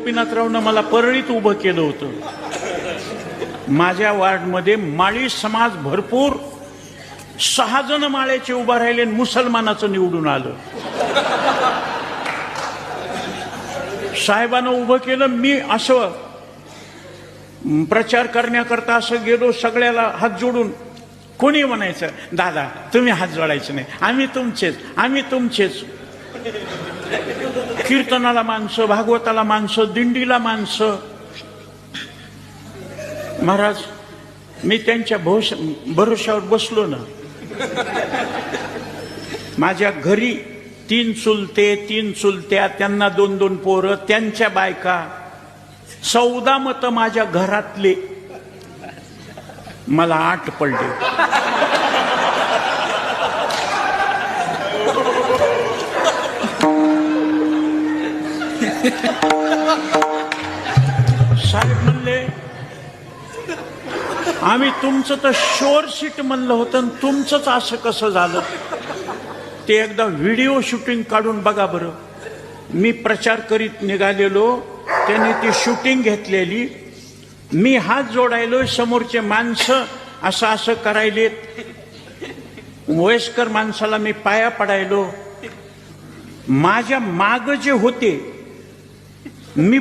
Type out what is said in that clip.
गोपीनाथरावनं मला परळीत उभं केलं होतं. माझ्या वार्डमध्ये माळी समाज भरपूर सहा जण माळ्याचे उभा राहिले आणि मुसलमानाचं निवडून आलं. साहेबानं उभं केलं मी असं प्रचार करण्याकरता असं गेलो सगळ्याला हात जोडून. कोणी म्हणायचं दादा तुम्ही हात जोडायचे नाही. आम्ही तुमचेच आम्ही तुमचेच. कीर्तनाला माणसं भागवताला माणसं दिंडीला माणसं. महाराज मी त्यांच्या भरोश भरोशावर बसलो ना. माझ्या घरी तीन चुलते तीन चुलत्या त्यांना दोन दोन पोरं त्यांच्या बायका. चौदा मत माझ्या घरातले. मला आठ पडले. साहेब म्हणले आम्ही तुमचं तर शोर सीट म्हणलं होतं आणि तुमचंच असं कसं झालं? ते एकदा व्हिडिओ शूटिंग काढून बघा बरं. मी प्रचार करीत निघालेलो त्यांनी ती शूटिंग घेतलेली. मी हात जोडायलो समोरचे माणसं असं असं करायलेत. वयस्कर माणसाला मी पाया पडायलो. माझ्या माग जे होते मी